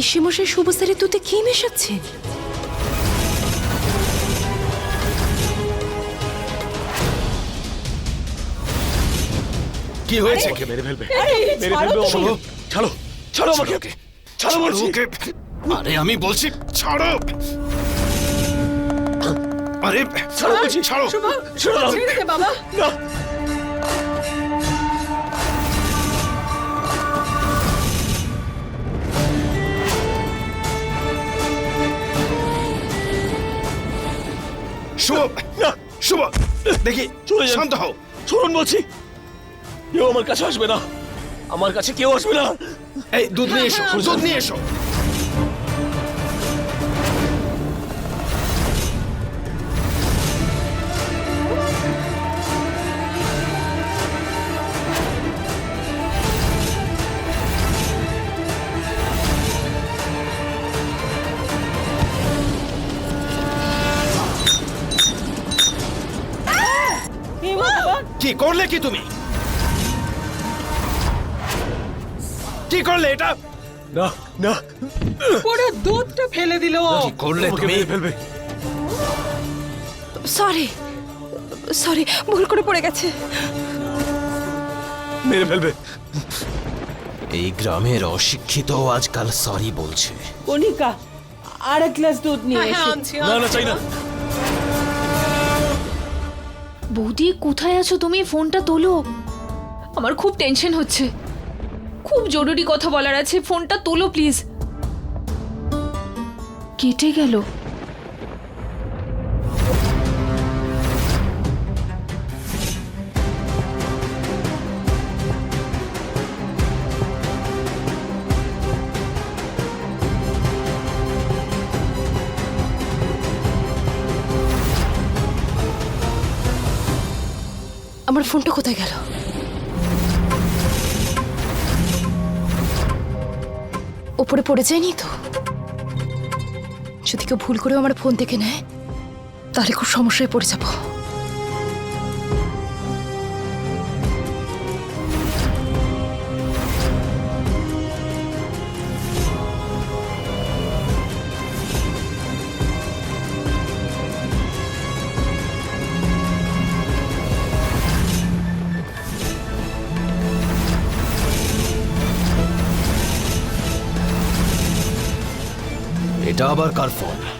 পিসিমশাই শুভসারে তুতে কি মেশাচ্ছে কি হয়েছে? ওকে মেরে ফেলবে। মেরে ফেলবে আমাকে। ছাড়ো ছাড়ো আমাকে। ওকে। ছাড়ো বলছি। ওকে। আরে আমি বলছি ছাড়ো। আরে ছাড়ো বলছি ছাড়ো। ছাড়ো। ছেড়ে। দে বাবা। না। শুভ না শুভ। দেখি চলে যান। শান্ত হও। শুনুন বলছি। কেউ আমার কাছে আসবে না। আমার কাছে কেউ আসবে না। এই দুধ নিয়ে এসো দুধ নিয়ে এসো। কি করলে কি তুমি? কি করলে এটা? না না। পুরো দুধটা ফেলে দিল ও। কি করলে তুমি? ফেলবে। সরি সরি ভুল করে পড়ে গেছে। মেরে ফেলবে। এই গ্রামের অশিক্ষিত আজকাল সরি বলছে। কণিকা আর এক গ্লাস দুধ নিয়ে হ্যাঁ, এসো। না না চাই না। বৌদি, কোথায় আছো তুমি? ফোনটা তোলো। আমার খুব টেনশন হচ্ছে। খুব জরুরি কথা বলার আছে। ফোনটা তোলো প্লিজ কেটে গেল। আমার ফোনটা কোথায় গেল? ওপরে পড়ে যায়নি তো? যদি কেউ ভুল করেও আমার ফোন থেকে নেয়, তাহলে খুব সমস্যায় পড়ে যাব। এটা আবার কার ফোন?